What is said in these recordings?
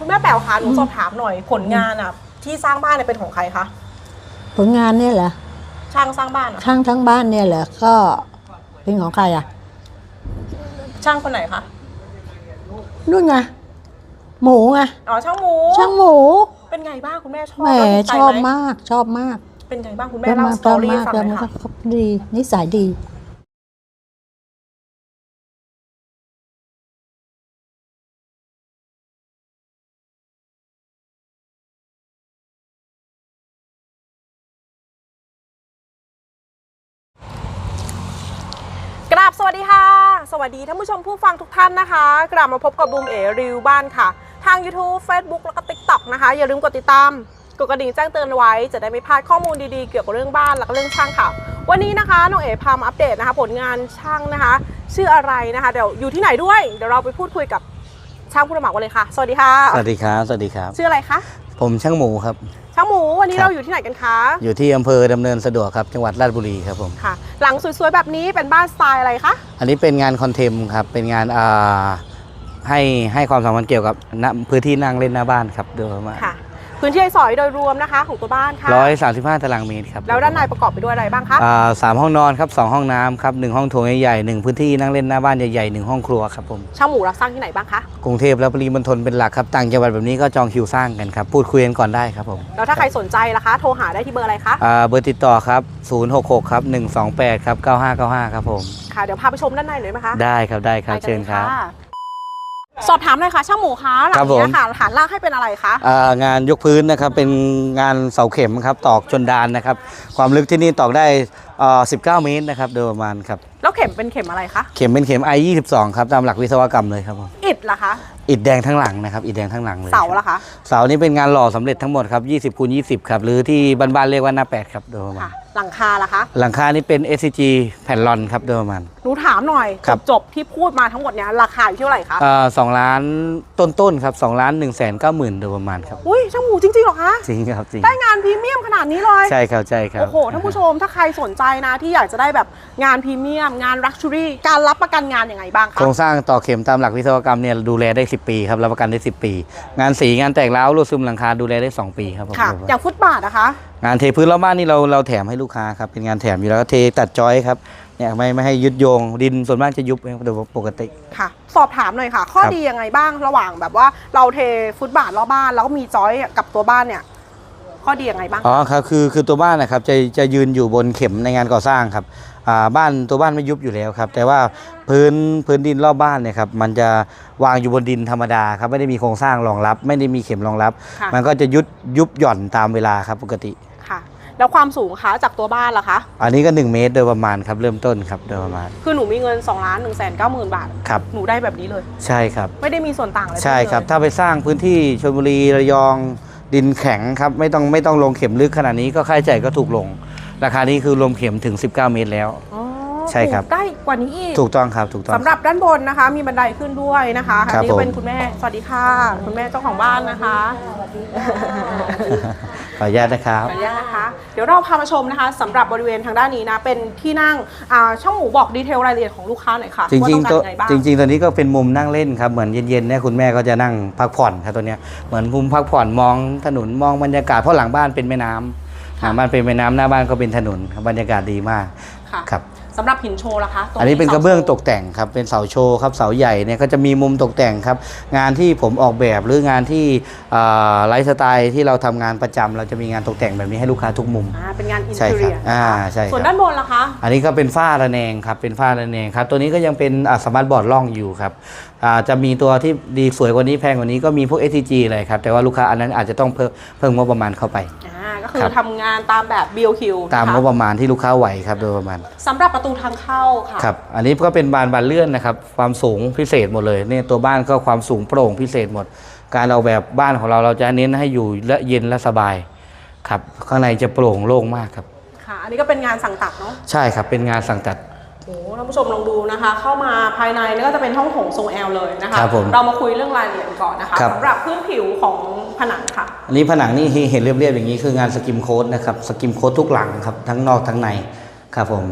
คุณแม่แป๋วคะหนูสอบถามหน่อยผลงานอะ ที่สร้างบ้านเนี่ยเป็นของใครคะผลงานเนี่ยเหรอช่างสร้างบ้านอะช่างทั้งบ้านเนี่ยเหรอก็เป็นของใครอะ ช่างคนไหนคะนู่นไงหมูไงอ๋อช่างหมูช่างหมูเป็นไงบ้างคุณแม่ชอบแหมแล้วถูกใจชอบไหมากชอบมากเป็นไงบ้างคุณแม่เล่าสตอรี่ให้ฟังหแล้วน่มัอนยก็ค่ะเขาดีนิสัยดี บสวัสดีค่ะ สวัสดีท่านผู้ชมผู้ฟังทุกท่านนะคะ กลับมาพบกับบูมเอรีวิวบ้านค่ะ ทาง YouTube Facebook แล้วก็ TikTok นะคะ อย่าลืมกดติดตามกดกระดิ่งแจ้งเตือนไว้จะได้ไม่พลาดข้อมูลดีๆ เกี่ยวกับเรื่องบ้านแล้วก็เรื่องช่างค่ะ วันนี้นะคะน้องเอ๋พามาอัปเดตนะคะ ผลงานช่างนะคะ ชื่ออะไรนะคะเดี๋ยวอยู่ที่ไหนด้วยเดี๋ยวเราไปพูดคุยกับช่างผู้รับเหมากันเลยค่ะ สวัสดีค่ะ สวัสดีครับ สวัสดีครับ ชื่ออะไรคะ ผมช่างหมูครับ ช่างหมูวันนี้ครับ เราอยู่ที่ไหนกันคะอยู่ที่อำเภอดำเนินสะดวกครับ จังหวัดราชบุรีครับผม ค่ะ หลังสวยๆแบบนี้เป็นบ้านสไตล์อะไรคะอันนี้เป็นงานคอนเทมครับ เป็นงานอ่าให้ให้ความสำคัญเกี่ยวกับณพื้นที่นั่งเล่นหน้าบ้านครับโดยประมาณค่ะ พื้นที่ใช้สอยโดยรวมนะคะของตัวบ้านค่ะร้อยสามสิบห้าตารางเมตรครับแล้วด้านในประกอบไปด้วยอะไรบ้างคะอ่าสามห้องนอนครับสองห้องน้ำครับหนึ่งห้องโถงใหญ่ๆหนึ่งพื้นที่นั่งเล่นหน้าบ้านใหญ่ๆหนึ่งห้องครัวครับผมช่างหมูรับสร้างที่ไหนบ้างคะกรุงเทพและปริมณฑลเป็นหลักครับต่างจังหวัดแบบนี้ก็จองคิวสร้างกันครับพูดคุยกันก่อนได้ครับผมแล้วถ้าใครสนใจล่ะคะโทรหาได้ที่เบอร์อะไรคะอ่าเบอร์ติดต่อครับ066ครับ128ครับ9595ครับผมค่ะเดี๋ยวพาไปชมด้านในหน่อยไหมคะได้ครับได้ครับไปกันเชิญครับลยะ สอบถามหน่อยค่ะช่างหมูคะหลัครับงผม เนี้ยค่ะฐานรากให้เป็นอะไรคะอ่างานยกพื้นนะครับเป็นงานเสาเข็มครับตอกชนดานนะครับ ความลึกที่นี่ตอกได้เอ่อ19 เมตรนะครับโดยประมาณครับแล้วเข็มเป็นเข็มอะไรคะเข็มเป็นเข็ม I 22 ครับตามหลักวิศวกรรมเลยครับผมอิฐล่ะคะอิฐแดงทั้งหลังนะครับอิฐแดงทั้งหลังเลยเสาล่ะคะเสานี่เป็นงานหล่อสำเร็จทั้งหมดครับ 20คูณ20 ครับหรือที่บ้านๆเรียกว่าหน้าแปดครับโดยประมาค่ะณหลังคาล่ะคะหลังคานี่เป็น SCG แผ่นลอนครับโดยประมาณ หนูถามหน่อยครับ จบๆที่พูดมาทั้งหมดเนี้ยราคาอยู่ที่เท่าไหร่คะเอ่อสองล้านต้นๆครับสองล้านหนึ่งแสนเก้าหมื่นโดยประมาณครับ อุ้ยช่างหมูจริงๆเหรอคะจริงครับจริง ได้งานพรีเมียมขนาดนี้เลย ใช่ครับใช่ครับโอ้โหท่านผู้ชมถ้าใครสนใจนะที่อยากจะได้แบบงานพรีเมียมงานลักชัวรี่การรับประกันงานยังไงบ้างคะโครงสร้างต่อเข็มตามหลักวิศวกรรมเนี่ยดูแลได้ 10 ปีครับรับประกันได้ 10 ปี งานสีงานแตกร้าวรูดซึมหลังคาดูแลได้ 2 ปีครับผมค่ะอย่างฟุตบาทนะคะ งานเทพื้นรอบบ้านนี่เราเราแถมให้ลูกค้าครับเป็นงานแถมอยู่แล้วก็เทตัดจอยครับเนี่ยไม่ไม่ให้ยึดโยงดินส่วนมากจะยุบเองโดยปกติค่ะ สอบถามหน่อยค่ะ ข้อครับดียังไงบ้างระหว่างแบบว่าเราเทฟุตบาทรอบบ้านแล้วก็มีจอยกับตัวบ้านเนี่ย ข้อดียังไงบ้าง อ๋อครับคือคือตัวบ้านนะครับจะจะยืนอยู่บนเข็มในงานก่อสร้างครับอ่าบ้านตัวบ้านไม่ยุบอยู่แล้วครับ แต่ว่าพื้นพื้นดินรอบบ้านเนี่ยครับมันจะวางอยู่บนดินธรรมดาครับไม่ได้มีโครงสร้างรองรับ ไม่ได้มีเข็มรองรับ ค่ะ มันก็จะยุบยุบหย่อนตามเวลาครับปกติ ค่ะ แล้วความสูงคะจากตัวบ้านล่ะคะ อันนี้ก็ 1 เมตรโดยประมาณครับเริ่มต้นครับโดยประมาณคือหนูมีเงิน2ล้าน1 9 0 0 0 0บาท ครับหนูได้แบบนี้เลย ใช่ครับ ไม่ได้มีส่วนต่างอะไรใช่ครับเลยถ้าไปสร้างพื้นที่ชลบุรีระยอง ดินแข็งครับไม่ต้องไม่ต้องลงเข็มลึกขนาดนี้ก็ค่าใช้จ่ายก็ถูกลง ราคานี้คือรวมเข็มถึง 19 เมตรแล้ว อ๋อ ใช่ครับถูกได้กว่านี้อีกถูกต้องครับถูกต้อง สำหรับด้านบนนะคะ มีบันไดขึ้นด้วยนะคะครัอับนนี้ก็เป็นผม คุณแม่สวัสดีค่ะ คุณแม่เจ้าของบ้านนะคะ ขออนุญาตนะครับ ขออนุญาตนะคะเดี๋ยวเราพามาชมนะคะสำหรับบริเวณทางด้านนี้นะ เป็นที่นั่งอ่าช่องหมูบอกดีเทลรายละเอียดของลูกค้าหน่อยค่ะจริงว่าๆต้ตัอวงการยังไงบ้างจริง ๆ ตัวนี้ก็เป็นมุมนั่งเล่นครับ เหมือนเย็นๆเนี่ยคุณแม่ก็จะนั่งพักผ่อนครับตัวเนี้ยเหมือนมุมพักผ่อนมองถนนมองบรรยากาศเพราะหลังบ้านเป็นแม่น้ำหลังบ้านเป็นแม่น้ำหน้าบ้านก็เป็นถนนครับบรรยากาศดีมากค่ะ ครับสำหรับหินโชว์ล่ะคะตงอันนี้เป็นกระเบื้องตกสาโชว์แต่งครับเป็นเสาโชว์ครับเสาใหญ่เนี่ยก็จะมีมุมตกแต่งครับ งานที่ผมออกแบบหรืองานที่อ่าไลฟ์สไตล์ที่เราทำงานประจำเราจะมีงานตกแต่งแบบนี้ให้ลูกค้าทุกมุมอ่าเป็นงานอินใช่เทอครัร์บอ่าใช่ครับส่วนด้านบนล่ะคะอันนี้ก็เป็นฝ้าระแนงครับเป็นฝ้าระแนงครับตัวนี้ก็ยังเป็นอ่าสมาร์ทบอร์ดล่องอยู่ครับอ่าจะมีตัวที่ดีสวยกว่านี้แพงกว่านี้ก็มีพวก STG เลยครับแต่ว่าลูกค้าอันนั้นอาจจะต้องเพิ่มเพิ่มงบประมาณเข้าไปอ่า ก็คือครับทำงานตามแบบ BOQ ตามนะคะงบประมาณที่ลูกค้าไหวครับโดยประมาณสำหรับประตูทางเข้าค่ะครับอันนี้ก็เป็นบานบานเลื่อนนะครับความสูงพิเศษหมดเลยเนี่ยตัวบ้านก็ความสูงโปร่งพิเศษหมด การออกแบบบ้านของเราเราจะเน้นให้อยู่และเย็นและสบายครับข้างในจะโปร่งโล่งมากครับ ค่ะ อันนี้ก็เป็นงานสั่งตัดเนาะ ใช่ครับเป็นงานสั่งตัดโอ้โหท่านผู้ชมลองดูนะคะ เข้ามาภายในนี่ก็จะเป็นห้องโถงทรงแอลเลยนะคะ ครับผมเรามาคุยเรื่องรายละเอียดก่อนนะคะครับ สำหรับพื้นผิวของผนังค่ะ อันนี้ผนังนี่เห็นเรียบๆอย่างนี้คืองานสกิมโค้ดนะครับสกิมโค้ดทุกหลังครับทั้งนอกทั้งในครับผม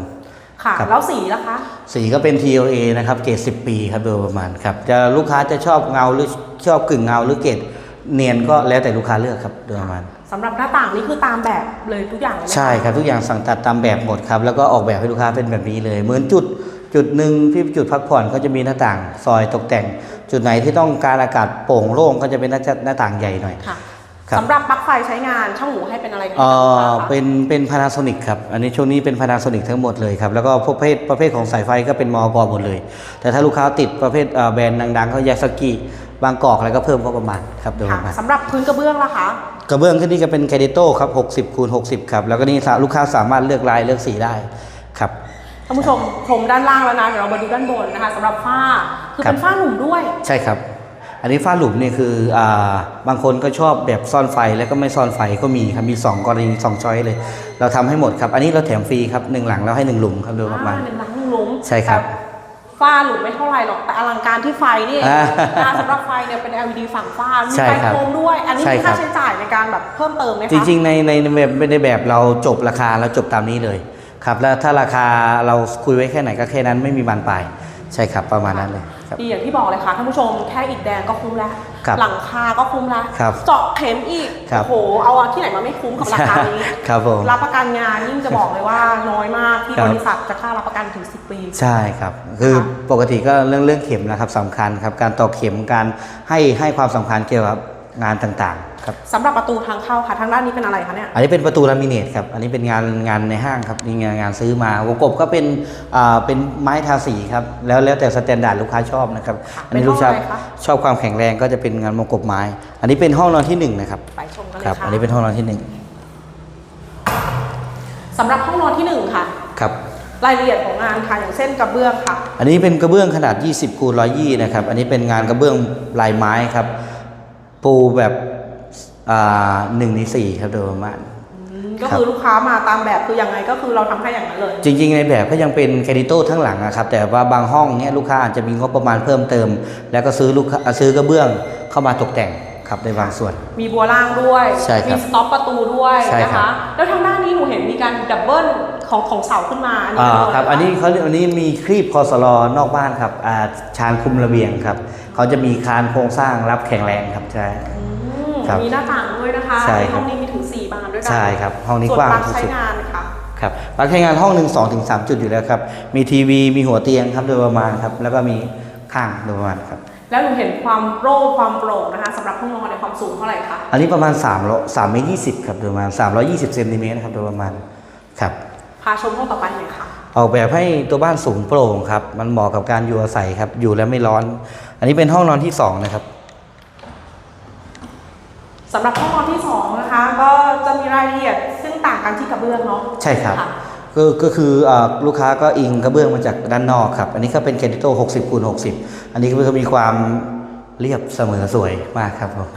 ค่ะ ครับ แล้วสีล่ะคะ สีก็เป็น TLA นะครับเกรด10 ปีครับโดยประมาณครับจะลูกค้าจะชอบเงาหรือชอบกึ่งเงาหรือเกรดเนียนก็แล้วแต่ลูกค้าเลือกครับโดยประมาณ สำหรับหน้าต่างนี่คือตามแบบเลยทุกอย่างเลยไหมะใช่ครับทุกอย่างสั่งตัดตามแบบหมดครับแล้วก็ออกแบบให้ลูกค้าเป็นแบบนี้เลย เหมือนจุดจุดหนึ่งที่จุดพักผ่อนก็จะมีหน้าต่างซอยตกแต่ง จุดไหนที่ต้องการอากาศโปร่งโล่งก็จะเป็นหน้าหน้าต่างใหญ่หน่อยค่ะครับสำหรับปลั๊กไฟใช้งานช่างหมูให้เป็นอะไรกันเอ่อบ้างคะเป็นเป็นพานาโซนิกครับ อันนี้ช่วงนี้เป็นพานาโซนิกทั้งหมดเลยครับ แล้วก็ประเภทประเภทของสายไฟก็เป็นมอกหมดเลย แต่ถ้าลูกค้าติดประเภทเอ่อแบรนด์ดังๆก็ยาสกิ บางกอกอะไรก็เพิ่มก็ประมาณครับโดยปค่ะระมาณสำหรับพื้นกระเบื้องล่ะคะกระเบื้องที่นี่ก็เป็นแคดิโต้ครับ60คูณ60ครับแล้วก็นี่ลูกค้าสามารถเลือกลายเลือกสีได้ครับท่านผู้ชมชมด้านล่างแล้วนะเดี๋ยวเรามาดูด้านบนนะคะสำหรับฝ้าคือครับเป็นฝ้าหนุ่มด้วย ใช่ครับ อันนี้ฝ้าหลุมเนี่ยคืออ่าบางคนก็ชอบแบบซ่อนไฟแล้วก็ไม่ซ่อนไฟก็มีครับมี 2 กรณี2ช้อยเลย เราทำให้หมดครับ อันนี้เราแถมฟรีครับหนึ่งหลังเราให้หนึ่งหลุมครับโดยประมาณอ่าหนึ่งหลังหนึ่งหลุมใช่ครับแต่ ฝ้าหลุมไม่เท่าไหร่หรอกแต่อลังการที่ไฟนี่เองอ่านะสำหรับไฟเนี่ยเป็น LED ฝั่งฝ้ามีใช่ไฟครับโคมด้วย อันนี้ใช่มีครัค่าบใช้จ่ายในการแบบเพิ่มเติมไหมคะ จริงๆในในในแบบในแบบเราจบราคาเราจบตามนี้เลยครับ แล้วถ้าราคาเราคุยไว้แค่ไหนก็แค่นั้นไม่มีบานปลายใช่ครับประมาณนั้นเลยครับ ดีอย่างที่บอกเลยค่ะท่านผู้ชมแค่อิฐแดงก็คุ้มแล้ว ครับหลังคาก็คุ้มแล้วครับเจาะเข็มอีกครับโอ้โหเอาที่ไหนมาไม่คุ้มกับราคานี้ครับผมรับประกันงานยิ่งจะบอกเลยว่าน้อยมากที่ครับบริษัทจะค่ารับประกันถึง 10 ปี ใช่ครับ คือค่ะปกติก็เรื่องเรื่องเข็มนะครับสำคัญครับการตอกเข็มการให้ให้ความสำคัญเกี่ยวกับงานต่างๆ ครับ สำหรับประตูทางเข้าค่ะ ทางด้านนี้เป็นอะไรคะเนี่ย อันนี้เป็นประตูลามิเนตครับ อันนี้เป็นงานงานในห้างครับนี่งานงานซื้อมาวงกบก็เป็นอ่าเป็นไม้ทาสีครับ แล้วแล้วแต่สแตนดาร์ดลูกค้าชอบนะครับค่ะอันนี้ลูกค้าเป็นห้องอะไรคะ ชอบความแข็งแรงก็จะเป็นงานวงกบไม้ อันนี้เป็นห้องนอนที่หนึ่งนะครับ ไปชมกันเลยครับ ค่ะอันนี้เป็นห้องนอนที่หนึ่งสำหรับห้องนอนที่หนึ่งค่ะ ครับ รายละเอียดของงานค่ะ อย่างเช่นกระเบื้องค่ะ อันนี้เป็นกระเบื้องขนาด 20คูณ120 นะครับ อันนี้เป็นงานกระเบื้องลายไม้ครับ ปูแบบอ่า หนึ่งในสี่ครับโดยประมาณก็ครับคือลูกค้ามาตามแบบคือยังไงก็คือเราทำให้อย่างนั้นเลย จริง ๆ ในแบบก็ยังเป็นแคดิโต้ทั้งหลังนะครับแต่ว่าบางห้องเนี้ยลูกค้าอาจจะมีงบประมาณเพิ่มเติม แล้วก็ซื้อลูกค้าซื้อกระเบื้องเข้ามาตกแต่งครับในบางส่วน มีบัวล่างด้วยใช่ครับมีสต็อปประตูด้วยใช่นะครัคะบแล้วทางด้านนี้หนูเห็นมีการดับเบิลของของเสาขึ้นมาอันนี้อ่าเป็นครับะไะอันนี้เขาเรียกอันนี้มีครีบคอสลอนอกบ้านครับอ่าชานคุมระเบียงครับเขาจะมีคานโครงสร้างรับแข็งแรงครับใช่อืม ครับมีหน้าต่างด้วยนะคะใช่ในครับห้องนี้มีถึง 4 บานด้วยกัใช่ครับ ห้องนี้ส่วกว้างปลั๊กที่ใช้สุดงานค่ะ ครับปลั๊กใช้งานห้องหนึ่งสองถึงสามจุดอยู่แล้วครับ มีทีวีมีหัวเตียงครับโดยประมาณครับ แล้วก็มีข้างโดยประมาณครับ แล้วหนูเห็นความโปร่งความโปร่งนะคะสำหรับห้องนอนในความสูงเท่าไหร่คะ อันนี้ประมาณ3โล3เมตร20ครับโดยประมาณ320เซนติเมตรครับโดยประมาณครับ พาชมห้องต่อไปหน่อยค่ะ ออกแบบให้ตัวบ้านสูงโปร่งครับ มันเหมาะกับการอยู่อาศัยครับ อยู่แล้วไม่ร้อน อันนี้เป็นห้องนอนที่สองนะครับ สำหรับห้องนอนที่สองนะคะก็จะมีรายละเอียดซึ่งต่างกันที่กระเบื้องเนาะใช่ครับะก็ก็คืออ่าลูกค้าก็อิงกระเบื้องมาจากด้านนอกครับ อันนี้ก็เป็นแคดิโต้60คูณ60 อันนี้ก็มีความเรียบเสมอสวยมากครับผม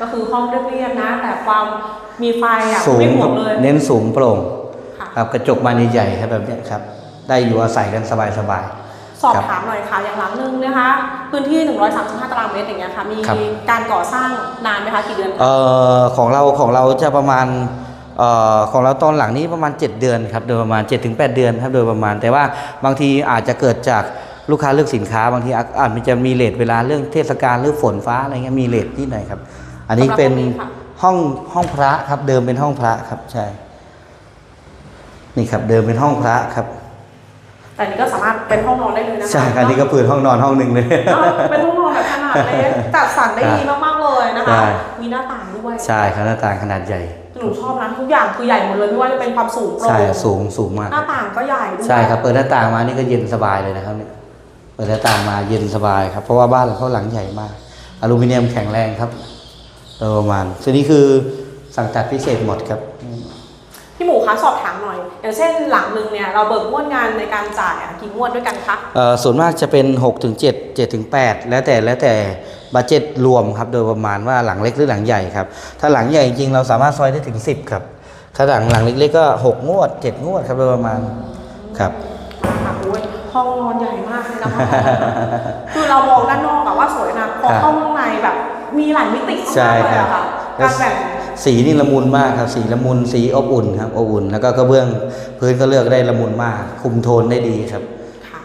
ก็คือห้องเรียบๆนะ แต่ความมีไฟอะสูงไม่ห่ควรังบเลยเน้นสูงโปร่งค่ะครับกระจกบานใหญ่ๆครับแบบเนี้ยครับ ได้อยู่อาศัยกันสบาย สอบครับถามหน่อยค่ะอย่างหลังนึงนะคะ พื้นที่ 135 ตารางเมตรอย่างเงี้ยค่ะ มีครับการก่อสร้างนานไหมคะกี่เดือนๆเอ่อของเราของเราจะประมาณเอ่อของเราตอนหลังนี้ประมาณ 7 เดือนครับโดยประมาณ 7-8 เดือนครับโดยประมาณ แต่ว่าบางทีอาจจะเกิดจากลูกค้าเลือกสินค้าบางทีอาอาจจะมีเลทเวลาเรื่องเทศกาลหรือฝนฟ้าอะไรเงี้ยมีเลทที่ไหนอยครับ อันนี้เป็นห้องห้องพระครับเดิมเป็นห้องพระครับใช่นี่ครับเดิมเป็นห้องพระครับ แต่นี่ก็สามารถเป็นห้องนอนได้เลยนะคะใช่ครับอันนี้ก็เปิดห้องนอนห้องหนึ่งเลยเออเป็นห้องนอนแบบขนาดเล็กจัดสรรได้ดีมากๆเลยนะใช่คะ มีหน้าต่างด้วย ใช่ครับหน้าต่างขนาดใหญ่หนูชอบนะทุกอย่างคือใหญ่หมดเลยไม่ว่าจะเป็นความสูงโปร่ใช่งสูงสูงมาก หน้าต่างก็ใหญ่ด้วยใช่ครับเปิดหน้าต่างมานี่ก็เย็นสบายเลยนะครับเนี่ยเปิดหน้าต่างมาเย็นสบายครับเพราะว่าบ้านเขาหลังใหญ่มาก อลูมิเนียมแข็งแรงครับโดยประมาณส่วนนี้คือสั่งตัดพิเศษหมดครับ พี่หมูคะสอบถามหน่อย อย่างเช่นหลังนึงเนี่ยเราเบิกงวดงานในการจ่ายอะกี่งวดด้วยกันคะเอ่อส่วนมากจะเป็น6ถึง7 7ถึง8แล้วแต่แล้วแต่บัจเจ็ตรวมครับโดยประมาณว่าหลังเล็กหรือหลังใหญ่ครับ ถ้าหลังใหญ่จริงๆเราสามารถซอยได้ถึง 10 ครับ ถ้าหลังหลังเล็กๆก็ 6 งวด 7 งวดครับโดยประมาณครับค่ะโอ้ยห้องนอนใหญ่มากเลยนะคะคือเรามองด้านนอกอะว่าสวยนะพอครับเข้าข้างในแบบมีหลายมิติใช่มากๆเลยครับอะค่ะการแบ่ง สีนี่ละมุนมากครับ สีละมุนสีอบอุ่นครับอบอุ่น แล้วก็กระเบื้องพื้นก็เลือกได้ละมุนมาก คุมโทนได้ดีครับค่ะ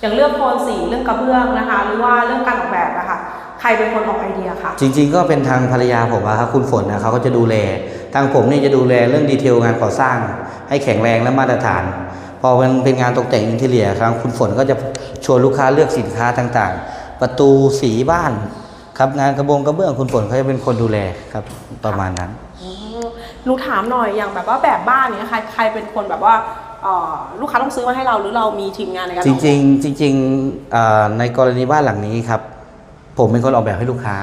อย่างเรื่องโทนสีเรื่องกระเบื้องนะคะ หรือว่าเรื่องการออกแบบอะค่ะใครเป็นคนออกไอเดียคะจริง ๆ ก็เป็นทางภรรยาผมอะครับคุณฝนนะเขาก็จะดูแล ทางผมเนี่ยจะดูแลเรื่องดีเทลงานก่อสร้าง ให้แข็งแรงและมาตรฐาน พอมันเป็นงานตกแต่งอินเทเรียครับคุณฝนก็จะชวนลูกค้าเลือกสินค้าต่างๆ ประตูสีบ้าน ครับงานกระบงกระเบื้องคุณฝนเขาจะเป็นคนดูแลครับประมาณนั้นอืมหนูถามหน่อยอย่างแบบว่าแบบบ้านเนี้ยใครใครเป็นคนแบบว่าเอ่อลูกค้าต้องซื้อมาให้เราหรือเรามีทีมงานในการจริงๆจริงๆอ่าในกรณีบ้านหลังนี้ครับ ผมเป็นคนออกแบบให้ลูกค้า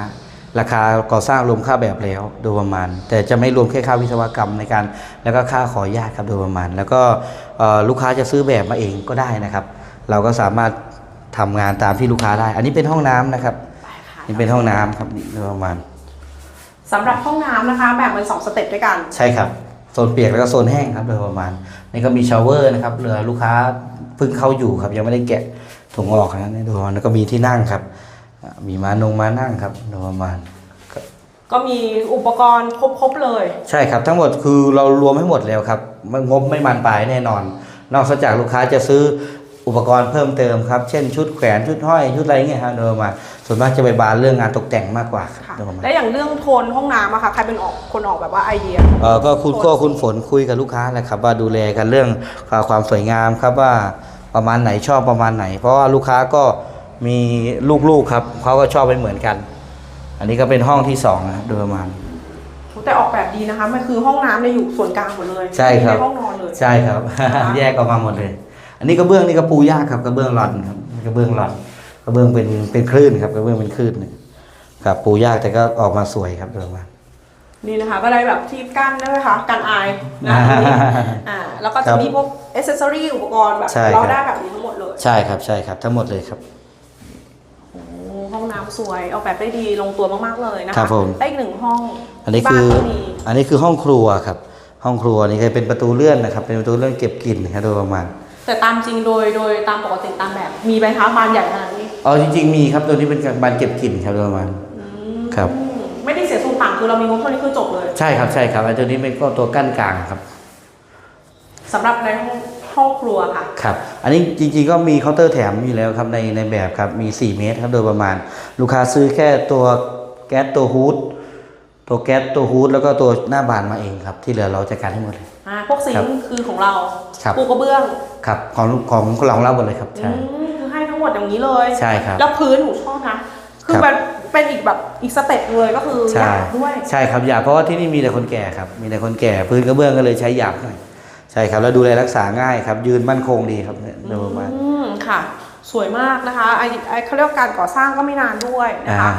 ราคาก่อสร้างรวมค่าแบบแล้วโดยประมาณ แต่จะไม่รวมแค่ค่าวิศวกรรมในการแล้วก็ค่าขออนุญาตครับโดยประมาณ แล้วก็เอ่อลูกค้าจะซื้อแบบมาเองก็ได้นะครับ เราก็สามารถทำงานตามที่ลูกค้าได้ อันนี้เป็นห้องน้ำนะครับไปค่ะ นี่เป็นห้องน้ำครับนี่โดยประมาณสำหรับห้องน้ำนะคะแบ่งเป็นสองสเต็ปด้วยกัน ใช่ครับโซนเปียกแล้วก็โซนแห้งครับโดยประมาณนี่ก็มีชาวเวอร์นะครับเหลือลูกค้าเพิ่งเข้าอยู่ครับ ยังไม่ได้แกะถุงออกนะนี่โดยประมาณแล้วก็มีที่นั่งครับอ่ามีมานงมานั่งครับโดยประมาณ ก็มีอุปกรณ์ครบๆเลย ใช่ครับ ทั้งหมดคือเรารวมให้หมดแล้วครับไม่งบไม่มันปลายแน่นอน นอกจากลูกค้าจะซื้อ อุปกรณ์เพิ่มเติมครับ เช่นชุดแขวนชุดห้อยชุดอะไรเงี้ยครับโดยประมาณส่วนมากจะไปบานเรื่องงานตกแต่งมากกว่าครับค่ะโดยประมาณและอย่างเรื่องโทนห้องน้ำอะค่ะใครเป็นออกคนออกแบบว่าไอเดีย เออก็คุณก็คุณฝนคุยกับลูกค้าแหละครับ ว่าดูแลกันเรื่องความสวยงามครับว่าประมาณไหนชอบประมาณไหน เพราะว่าลูกค้าก็มีลูกๆครับเขาก็ชอบไม่เหมือนกัน อันนี้ก็เป็นห้องที่สองนะครับโดยประมาณ แต่ออกแบบดีนะคะ มันคือห้องน้ำเนี่ยอยู่ส่วนกลางหมดเลยใช่ครับในห้องนอนเลยใช่ครับแยกออกมาหมดเลย อันนี้กระเบื้องนี่กระปูยากครับกระเบื้องหลอนครับกระเบื้องหลอนกระเบื้องเป็นเป็นคลื่นครับกระเบื้องเป็นคลื่นครับปูยากแต่ก็ออกมาสวยครับโดยประมาณนี่นะคะก็ได้แบบที่กั้นด้วยค่ะกันอายนะอ่าอันนี้อ่าแล้วก็ครัจะบมีพวกอ c เซสซอรี่อุปกรณ์แบบใช่เราครับได้แบบนี้ทั้งหมดเลย ใช่ครับใช่ครับ ทั้งหมดเลยครับโอ้ห้องน้ำสวยออกแบบได้ดีลงตัวมากๆเลยนะคะครับผมได้อีกหนึ่งห้อง อันนี้บ้าคือก็มีอันนี้คือห้องครัวครับ ห้องครัวนี่เคยเป็นประตูเลื่อนนะครับ เป็นประตูเลื่อนเก็บกลิ่นนะครับโดยประมาณ แต่ตามจริงโดยโดยตามปกติตามแบบ มีใบพัดบานใหญ่ขนาดนี้อ๋อจริง ๆ มีครับตัวนี้เป็นการบานเก็บกลิ่นครับโดยประมาณ ครับ อืมไม่ได้เสียส่วนต่างคือเรามีงบเท่านี้คือจบเลยใช่ครับใช่ครับไอ้ตัวนี้เป็นก็ตัวกั้นกลางครับ สำหรับในห้องห้องครัวค่ะ ครับ อันนี้จริงๆก็มีเคาน์เตอร์แถมอยู่แล้วครับในในแบบครับมี 4 เมตรครับโดยประมาณ ลูกค้าซื้อแค่ตัวแก๊สตัวฮูดตัวแก๊สตัวฮูดแล้วก็ตัวหน้าบานมาเองครับ ที่เหลือเราจัดการให้หมดเลย อ่าพวกซิงครับค์คือของเราครับ ปูกระเบื้อง ครับของของของเราเราหมดเลยครับอืใช่มคือให้ทั้งหมดอย่างนี้เลยใช่ครับ แล้วพื้นหนูชอบนะ คือครับมันเป็นอีกแบบอีกสเต็ปเลยก็คือหใช่ ยาบด้วยใช่ครับหยาบเพราะว่าที่นี่มีแต่คนแก่ครับ มีแต่คนแก่พื้นกระเบื้องก็เลยใช้หยาบหน่อยใช่ครับแล้วดูแลรักษาง่ายครับ ยืนมั่นคงดีครับเนี่ยโดยประมาณอืมค่ะ สวยมากนะคะไอไอเขาเรียกว่าการก่อสร้างก็ไม่นานด้วยนะคะอ่า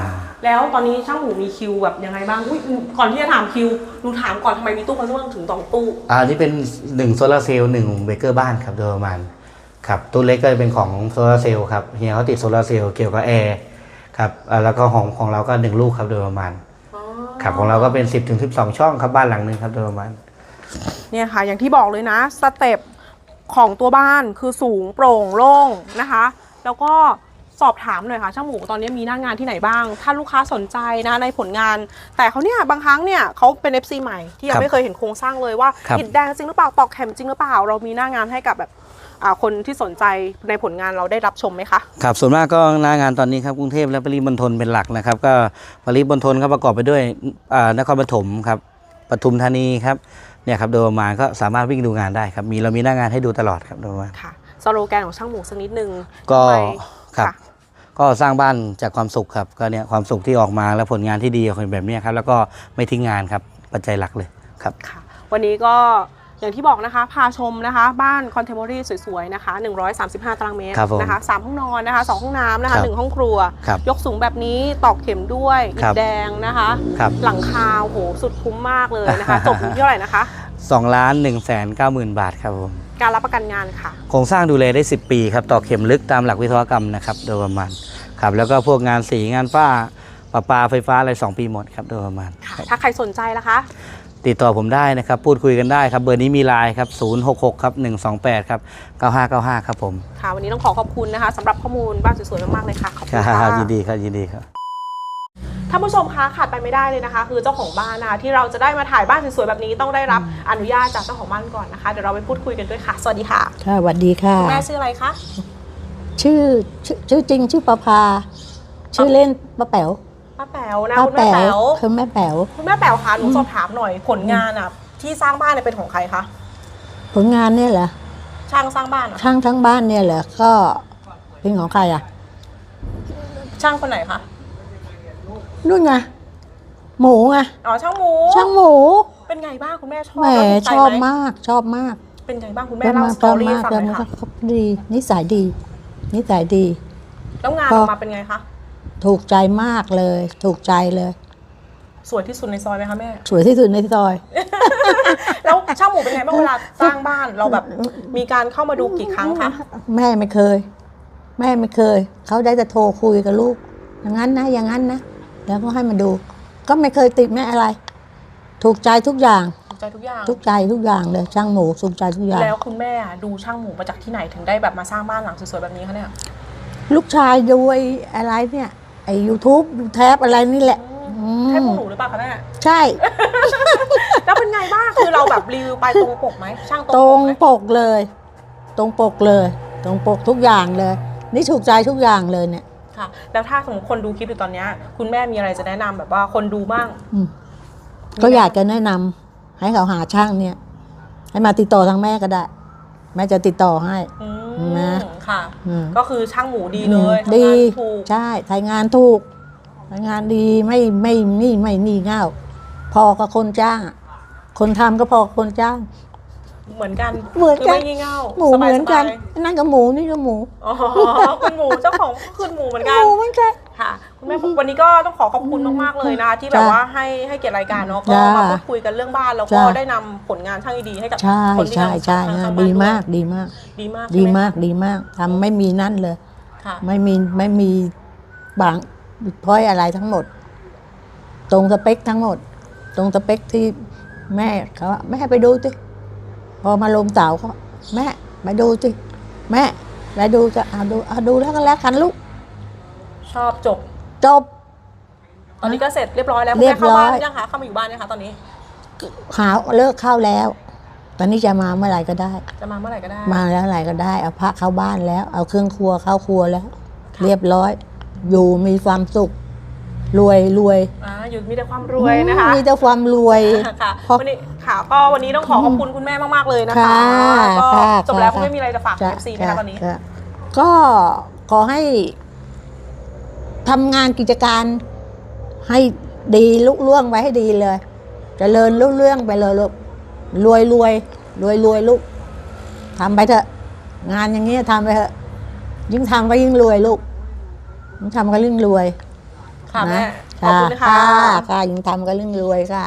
แล้วตอนนี้ช่างหมูมีคิวแบบยังไงบ้างอุ้ยก่อนที่จะถามคิวหนูถามก่อนทำไมมีตู้คอนเสิร์ตถึงสองตู้อ่านี่เป็นหนึ่งโซลาร์เซลล์หนึ่งเบเกอร์บ้านครับโดยประมาณครับตู้เล็กก็จะเป็นของโซลาร์เซลล์ครับเฮียเขาติดโซลาร์เซลล์เกี่ยวกับแอร์ครับอ่าแล้วก็ของของเราก็หนึ่งลูกครับโดยประมาณครับของเราก็เป็น 10ถึง12ช่องครับบ้านหลังหนึงครับโดยประมาณเนี่ยค่ะ อย่างที่บอกเลยนะสเต็ปของตัวบ้านคือสูงโปร่งโล่งนะคะ แล้วก็ สอบถามหน่อยค่ะช่างหมูตอนนี้มีหน้างานที่ไหนบ้าง ถ้าลูกค้าสนใจนะในผลงาน แต่เขาเนี่ยบางครั้งเนี่ยเขาเป็น FC ใหม่ที่ยัครังบไม่เคยเห็นโครงสร้างเลยว่าครับ อิฐแดงจริงหรือเปล่าตอกแคมจริงหรือเปล่า เรามีหน้างานให้กับแบบอ่าคนที่สนใจในผลงานเราได้รับชมไหมคะ ครับส่วนมากก็หน้างานตอนนี้ครับกรุงเทพและปริมณฑลเป็นหลักนะครับ ก็ปริมณฑลก็ประกอบไปด้วยอ่านครปฐมครับปทุมธานีครับเนี่ยครับโดยประมาณก็สามารถวิ่งดูงานได้ครับมีเรามีหน้างานให้ดูตลอดครับโดยประมาณ ค่ะสโลแกนของช่างหมูสักนิดนึงก็ทำไม ครับค่ะก็สร้างบ้านจากความสุขครับก็เนี่ยความสุขที่ออกมาและผลงานที่ดีของคนแบบเนี้ยครับ แล้วก็ไม่ทิ้งงานครับปัจจัยหลักเลยครับ ค่ะ วันนี้ก็อย่างที่บอกนะคะ พาชมนะคะ บ้านคอนเทม o r รี่สวยๆนะคะ 135 ตารางเมตรครับผมนะคะสามห้องนอนนะคะสองห้องน้ำนะครัคะบหนึ่งห้องครัว ครับยกสูงแบบนี้ตอกเข็มด้วยอิครัฐบ แดงนะคะ ครับ หลังคาโอ้โหสุดคุ้มมากเลยนะคะ จบอยู่ที่เท่าไหร่นะคะสองล้านหนึ่งแสนเก้าหมื่นบาทครับผม การรับประกันงานค่ะ โครงสร้างดูแลได้ 10 ปีครับต่อเข็มลึกตามหลักวิศวกรรมนะครับโดยประมาณครับแล้วก็พวกงานสีงานฝ้าประปาไฟฟ้าอะไร 2 ปีหมดครับโดยประมาณค่ะถ้าใครสนใจล่ะคะ ติดต่อผมได้นะครับ พูดคุยกันได้ครับ เบอร์นี้มีไลน์ครับ 066 ครับ 128 ครับ 9595 ครับผม ค่ะ วันนี้ต้องขอขอบคุณนะคะสำหรับข้อมูลบ้านสวยๆมากๆเลยค่ะ ขอบคคุณรับค่ะยินดีครับยินดีครับ ท่านผู้ชมคะขาดไปไม่ได้เลยนะคะ คือเจ้าของบ้านนะคะที่เราจะได้มาถ่ายบ้านสวยๆแบบนี้ต้องได้รับอนุญาตจากเจ้าของบ้านก่อนนะคะเดี๋ยวเราไปพูดคุยกันด้วยค่ะสวัสดีค่ะค่ะสวัสดีค่ะแม่ชื่ออะไรคะชื่อชื่อชื่อจริงชื่อประภาชื่อเล่นป้าแป๋วป้าแป๋วนะป้าคุณแม่แป๋วแป๋วคือแม่แป๋วคุณแม่แป๋วคะหนูสอบถามหน่อยผลงานอะที่สร้างบ้านเนี่ยเป็นของใครคะผลงานเนี่ยเหรอช่างสร้างบ้านอะช่างทั้งบ้านเนี่ยเหรอก็เป็นของใครอะ ช่างคนไหนคะ นู่นไงหมูไงอ๋อช่างหมูช่างหมู เป็นไงบ้างคุณแม่ชอบแหมแล้วถูกใจชอบไหมากชอบมากเป็นไงบ้างคุณแม่เล่าสตอรี่ให้ฟังหน่อยค่ะเขาดีนิสัยดีนิสัยดี แล้วงานพอออกมาเป็นไงคะถูกใจมากเลย ถูกใจเลย สวยที่สุดในซอยไหมคะแม่ สวยที่สุดในซอย แล้วช่างหมูเป็นไงบ้างเวลาสร้างบ้านเราแบบมีการเข้ามาดูกี่ครั้งคะแม่ไม่เคย แม่ไม่เคย เขาได้แต่โทรคุยกับลูก อย่างนั้นนะ อย่างนั้นนะ แล้วก็ให้มาดู ก็ไม่เคยติดแม่อะไร ถูกใจทุกอย่าง ถูกใจทุกอย่าง ทุกใจทุกอย่างเลยช่างหมูถูกใจทุกอย่าง แล้วคุณแม่อะดูช่างหมูมาจากที่ไหนถึงได้แบบมาสร้างบ้านหลังสวยๆแบบนี้คะเนี่ย ลูกชายดูไอ้อะไรเนี่ยไอ้ยูทูบดูแทบอะไรนี่แหละอืมใช่พวกหนูหรือเปล่าคะแม่ใช่ แล้วเป็นไงบ้างคือเราแบบรีวิวไปตรงปกไหมช่างตตรรงงปกไหมปกเลย ตรงปกเลย ตรงปกทุกอย่างเลย นี่ถูกใจทุกอย่างเลยเนี่ย ค่ะ แล้วถ้าสมมติคนดูคลิปอยู่ตอนเนี้ยคุณแม่มีอะไรจะแนะนำแบบว่าคนดูบ้าง อืมก็อยากจะแนะนำให้เขาหาช่างเนี่ย ให้มาติดต่อทางแม่ก็ได้ แม่จะติดต่อให้ อืนะมค่ะ อืมก็คือช่างหมูดีเลยดีทำงานถูก ใช่ทำงานถูกทำงานดีไม่ไม่นี่ไม่นี่เง่า พอกับคนจ้างอะคนทำก็พอกับคนจ้าง เหมือนกันเหมือนกัน คืไม่งี่เง่าหมูสเหบายๆมือนกันนั่นก็หมูนี่ก็หมูอ๋อคุณหมูเจ้าของคือหมูเหมือนหกันมูเหมือนกัน ค่ะคุณแม่วันนี้ก็ต้องขอขอบคุณมากๆเลยนะ ที่แบบจ้ะว่าให้ให้เกียรติรายการเนาะก็จ้ะมาพูดคุยกันเรื่องบ้านแล้วก็จ้ะ ได้นำผลงานช่างดีๆให้กับใช่คนที่ใช่ทำใช่ทำงานสร้งดีบ้นมาก วยดีมากดีมากดีใช่ไหมากดีมากทำไม่มีนั่นเลย ค่ะไม่มีไม่มีบางพ้อยอะไรทั้งหมด ตรงสเปคทั้งหมด ตรงสเปคที่แม่เขาว่าแม่ไปดูสิ พอมาลงเสาเขาแม่ไปดูสิแม่ไปดูจะเอาดูเอาดูแล้วก็แล้วกันลูกชอบจบ จบ ตอนนี้ก็เสร็จเรียบร้อยแล้วเรียบร้อยคุณแม่เข้าบ้านยังคะเข้ามาอยู่บ้านยังคะตอนนี้หาเลิกเข้าแล้ว ตอนนี้จะมาเมื่อไหร่ก็ได้ จะมาเมื่อไหร่ก็ได้ มาแล้วไหร่ก็ได้ เอาพระเข้าบ้านแล้ว เอาเครื่องครัวเข้าครัวแล้ว เรียบร้อย อยู่มีความสุข รวยรวยอ่าอยู่มีแต่ความรวยนะคะมีแต่ความรวยค่ะเพราะวันนี้ค่ะก็วันนี้ต้องขอขอบคุณคุณแม่มากๆเลยนะคะค่ะก็ค่ะจบแล้วคุณค่ะแม่มีอะไรจะฝากจ้ะเอฟซีไหมคะตอนนี้จ้ะก็ขอให้ทำงานกิจการให้ดีลุล่วงไว้ให้ดีเลยจเจริญลุเรื่องไปเลยลูกรวยรวยรวยรวยลูกทำไปเถอะ งานอย่างเงี้ยทำไปเถอะ ยิ่งทำก็ยิ่งรวยลูกยิ่งทำก็ยิ่งรวย ค่ะแม่นะขอบคุณนะคะค่ะยิ่งทำก็ยิ่งรวยค่ะ